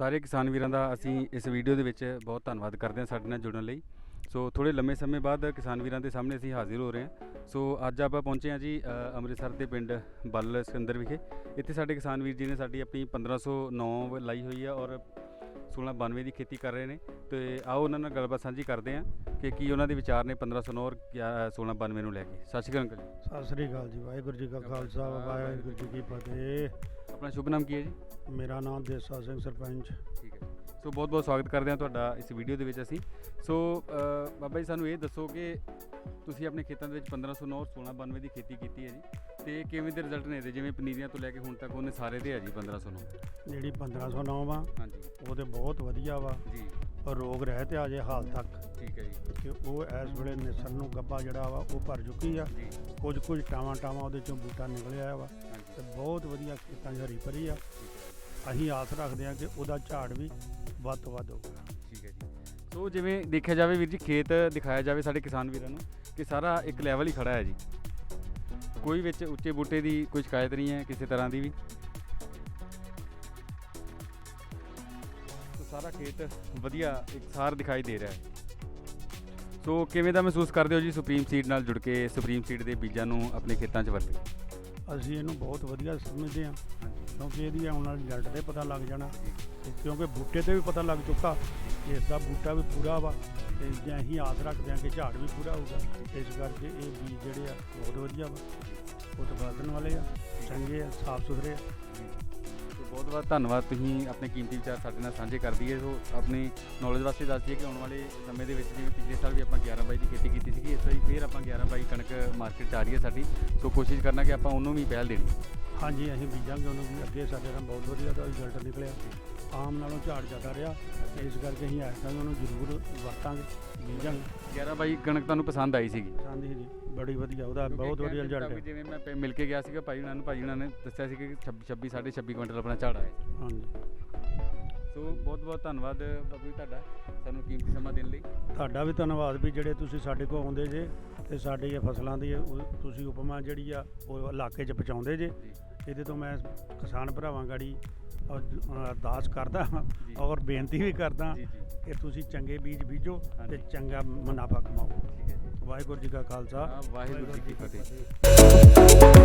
ਸਾਰੇ ਕਿਸਾਨ ਵੀਰਾਂ ਦਾ ਅਸੀਂ ਇਸ ਵੀਡੀਓ ਦੇ ਵਿੱਚ ਬਹੁਤ ਧੰਨਵਾਦ ਕਰਦੇ ਹਾਂ ਸਾਡੇ ਨਾਲ ਜੁੜਨ ਲਈ। ਸੋ ਥੋੜੇ ਲੰਮੇ ਸਮੇਂ ਬਾਅਦ ਕਿਸਾਨ ਵੀਰਾਂ ਦੇ ਸਾਹਮਣੇ ਅਸੀਂ ਹਾਜ਼ਰ ਹੋ ਰਹੇ ਹਾਂ। ਸੋ ਅੱਜ ਆਪਾਂ ਪਹੁੰਚੇ ਹਾਂ ਜੀ ਅੰਮ੍ਰਿਤਸਰ ਦੇ ਪਿੰਡ ਬੱਲ ਸਿਕੰਦਰ ਵਿਖੇ। ਇੱਥੇ ਸਾਡੇ ਕਿਸਾਨ ਵੀਰ ਜੀ ਨੇ ਸਾਡੀ ਆਪਣੀ 1509 ਲਾਈ ਹੋਈ ਆ ਔਰ 1692 ਦੀ ਖੇਤੀ ਕਰ ਰਹੇ ਨੇ। ਤੇ ਆਓ ਉਹਨਾਂ ਨਾਲ ਗੱਲਬਾਤ ਸਾਂਝੀ ਕਰਦੇ ਹਾਂ ਕਿ ਕੀ ਉਹਨਾਂ ਦੇ ਵਿਚਾਰ ਨੇ 1509 ਔਰ ਕਿਆ- 1692 ਨੂੰ ਲੈ ਕੇ। ਸਤਿ ਸ਼੍ਰੀ ਅਕਾਲ ਅੰਕਲ ਜੀ। ਸਤਿ ਸ੍ਰੀ ਅਕਾਲ ਜੀ, ਵਾਹਿਗੁਰੂ ਜੀ ਕਾ ਖਾਲਸਾ, ਵਾਹਿਗੁਰੂ ਜੀ ਕੀ ਫਤਿਹ। ਆਪਣਾ ਸ਼ੁਭ ਨਾਮ ਕੀ ਹੈ ਜੀ? ਮੇਰਾ ਨਾਮ ਦੇਸਾ ਸਿੰਘ ਸਰਪੰਚ। ਠੀਕ ਹੈ। ਸੋ ਬਹੁਤ ਬਹੁਤ ਸਵਾਗਤ ਕਰਦੇ ਹਾਂ ਤੁਹਾਡਾ ਇਸ ਵੀਡੀਓ ਦੇ ਵਿੱਚ ਅਸੀਂ। ਸੋ ਬਾਬਾ ਜੀ ਸਾਨੂੰ ਇਹ ਦੱਸੋ ਕਿ ਤੁਸੀਂ ਆਪਣੇ ਖੇਤਾਂ ਦੇ ਵਿੱਚ 1509 ਔਰ 1692 ਦੀ ਖੇਤੀ ਕੀਤੀ ਹੈ ਜੀ। ਤੇ ਕਿਵੇਂ ਦੇ ਰਿਜ਼ਲਟ ਨੇ ਇਹਦੇ? ਜਿਵੇਂ ਪਨੀਰੀਆਂ ਤੋਂ ਲੈ ਕੇ ਹੁਣ ਤੱਕ ਉਹਨੇ ਸਾਰੇ ਦੇ ਹੈ ਜੀ 1509 ਜਿਹੜੀ 1509 ਵਾ ਹਾਂਜੀ। ਉਹ ਤੇ ਬਹੁਤ ਵਧੀਆ ਵਾ। ਜੀ। ਔਰ ਰੋਗ ਰਹਿਤ ਆ ਜੇ ਹਾਲ ਤੱਕ। ਠੀਕ ਹੈ ਜੀ। ਕਿ ਉਹ ਇਸ ਵੇਲੇ ਨਿਸਰ ਨੂੰ ਗੱਬਾ ਜਿਹੜਾ ਵਾ ਉਹ ਭਰ ਚੁੱਕੀ ਆ। ਕੁਝ ਕੁਝ ਟਾਵਾਂ ਟਾਵਾਂ ਉਹਦੇ ਚੋਂ ਬੂਟਾ ਨਿਕਲਿਆ ਵਾ। ਤੇ ਬਹੁਤ ਵਧੀਆ ਖੇਤਾਂ 'ਚ ਹਰੀ ਭਰੀ ਆ। ਅਸੀਂ ਆਸ ਰੱਖਦੇ ਹਾਂ ਕਿ ਉਹਦਾ ਝਾੜ ਵੀ ਵੱਧ ਤੋਂ ਵੱਧ ਹੋਊਗਾ ਠੀਕ ਹੈ ਜੀ। ਸੋ ਜਿਵੇਂ ਦੇਖਿਆ ਜਾਵੇ ਵੀਰ ਜੀ, ਖੇਤ ਦਿਖਾਇਆ ਜਾਵੇ ਸਾਡੇ ਕਿਸਾਨ ਵੀਰਾਂ ਨੂੰ ਕਿ ਸਾਰਾ ਇੱਕ ਲੈਵਲ ਹੀ ਖੜਾ ਹੈ ਜੀ। ਕੋਈ ਵਿੱਚ ਉੱਚੇ ਬੂਟੇ ਦੀ ਕੋਈ ਸ਼ਿਕਾਇਤ ਨਹੀਂ ਹੈ ਕਿਸੇ ਤਰ੍ਹਾਂ ਦੀ ਵੀ। ਸੋ ਸਾਰਾ ਖੇਤ ਵਧੀਆ ਇਕਸਾਰ ਦਿਖਾਈ ਦੇ ਰਿਹਾ ਹੈ। ਸੋ ਕਿਵੇਂ ਦਾ ਮਹਿਸੂਸ ਕਰਦੇ ਹੋ ਜੀ ਸੁਪਰੀਮ ਸੀਡ ਨਾਲ ਜੁੜ ਕੇ, ਸੁਪਰੀਮ ਸੀਡ ਦੇ ਬੀਜਾਂ ਨੂੰ ਆਪਣੇ ਖੇਤਾਂ 'ਚ ਵਰਤ ਅਸੀਂ ਇਹਨੂੰ ਬਹੁਤ ਵਧੀਆ ਸਮਝਦੇ ਹਾਂ। ਕਿਉਂਕਿ ਇਹਦੀ ਆਉਣ ਵਾਲੀ ਰਿਜ਼ਲਟ ਤੇ ਪਤਾ ਲੱਗ ਜਾਣਾ। ਕਿਉਂਕਿ ਬੂਟੇ ਤੇ ਵੀ ਪਤਾ ਲੱਗ ਚੁੱਕਾ ਕਿ ਇਸ ਦਾ ਬੂਟਾ ਵੀ ਪੂਰਾ ਵਾ ਤੇ ਜੇ ਅਸੀਂ ਆਸ ਰੱਖਦੇ ਹਾਂ ਕਿ ਝਾੜ ਵੀ ਪੂਰਾ ਹੋਊਗਾ, ਇਸ ਕਰਕੇ ਇਹ ਬੀਜ ਜਿਹੜੇ ਆ ਬਹੁਤ ਵਧੀਆ ਵਾ। ਉਤਪਾਦਨ ਵਾਲੇ ਆ, ਚੰਗੇ ਆ, ਸਾਫ਼ ਸੁਥਰੇ ਆ। ਬਹੁਤ ਬਹੁਤ ਧੰਨਵਾਦ। ਤੁਸੀਂ ਆਪਣੇ ਕੀਮਤੀ ਵਿਚਾਰ ਸਾਡੇ ਨਾਲ ਸਾਂਝੇ ਕਰਦੀ ਹੈ ਸੋ ਆਪਣੀ ਨੌਲੇਜ ਵਾਸਤੇ ਦੱਸ ਦਈਏ ਕਿ ਆਉਣ ਵਾਲੇ ਸਮੇਂ ਦੇ ਵਿੱਚ ਜਿਵੇਂ ਪਿਛਲੇ ਸਾਲ ਵੀ ਆਪਾਂ 11 ਬਾਈ ਦੀ ਖੇਤੀ ਕੀਤੀ ਸੀਗੀ, ਇਸ ਵਾਰੀ ਫੇਰ ਆਪਾਂ 11 ਬਾਈ ਕਣਕ ਮਾਰਕੀਟ 'ਚ ਆ ਰਹੀ ਹੈ ਸਾਡੀ। ਸੋ ਕੋਸ਼ਿਸ਼ ਕਰਨਾ ਕਿ ਆਪਾਂ ਉਹਨੂੰ ਵੀ ਪਹਿਲ ਦੇਣੀ। ਹਾਂਜੀ, ਅਸੀਂ ਬੀਜਾਂਗੇ ਉਹਨੂੰ ਵੀ। ਅੱਗੇ ਸਾਡੇ ਨਾਲ ਬਹੁਤ ਵਧੀਆ ਦਾ ਰਿਜ਼ਲਟ ਨਿਕਲਿਆ। ਆਮ ਨਾਲੋਂ ਝਾੜ ਜ਼ਿਆਦਾ ਰਿਹਾ। ਤੇ ਇਸ ਕਰਕੇ ਅਸੀਂ ਐਸਾ ਉਹਨੂੰ ਜ਼ਰੂਰ ਵਰਤਾਂਗੇ ਬੀਜਾਂਗੇ 11 ਬਾਈ ਕਣਕ ਤੁਹਾਨੂੰ ਪਸੰਦ ਆਈ ਸੀਗੀ? ਪਸੰਦ ਹੀ ਜੀ ਬੜੀ ਵਧੀਆ ਉਹਦਾ ਬਹੁਤ ਵਧੀਆ ਰਿਜ਼ਲਟ ਹੈ। ਜਿਵੇਂ ਮੈਂ ਪ- ਮਿਲ ਕੇ ਗਿਆ ਸੀਗਾ ਭਾਈ ਉਹਨਾਂ ਨੂੰ ਭਾਈ ਉਹਨਾਂ ਨੇ ਦੱਸਿਆ ਸੀ ਕਿ 26 26 26 ਕੁਇੰਟਲ ਆਪਣਾ ਝਾੜ ਆਇਆ ਸੀ। ਹਾਂਜੀ। ਸੋ ਬਹੁਤ ਬਹੁਤ ਧੰਨਵਾਦ ਬਾਬੂ ਜੀ ਤੁਹਾਡਾ ਸਾਨੂੰ ਕੀਮਤੀ ਸਮਾਂ ਦੇਣ ਲਈ। ਤੁਹਾਡਾ ਵੀ ਧੰਨਵਾਦ ਵੀ ਜਿਹੜੇ ਤੁਸੀਂ ਸਾਡੇ ਕੋਲ ਆਉਂਦੇ ਜੇ ਤੇ ਸਾਡੇ ਇਹ ਫਸਲਾਂ ਦੀ ਉਹ ਤੁਸੀਂ ਉਪਮਾ ਜਿਹੜੀ ਆ ਉਹ ਇਲਾਕੇ 'ਚ ਪਹੁੰਚਾਉਂਦੇ ਜੇ। ਜੀ। ਇਹਦੇ ਤੋਂ ਮੈਂ ਕਿਸਾਨ ਭਰਾਵਾਂ ਗਾੜੀ ਔਰ ਅਰਦਾਸ ਕਰਦਾ ਹਾਂ। ਔਰ ਬੇਨਤੀ ਵੀ ਕਰਦਾ ਕਿ ਤੁਸੀਂ ਚੰਗੇ ਬੀਜ ਬੀਜੋ ਤੇ। ਚੰਗਾ ਮੁਨਾਫਾ ਕਮਾਓ। ਵਾਹਿਗੁਰੂ ਜੀ ਕਾ ਖਾਲਸਾ। ਵਾਹਿਗੁਰੂ ਜੀ ਕੀ ਫਤਿਹ।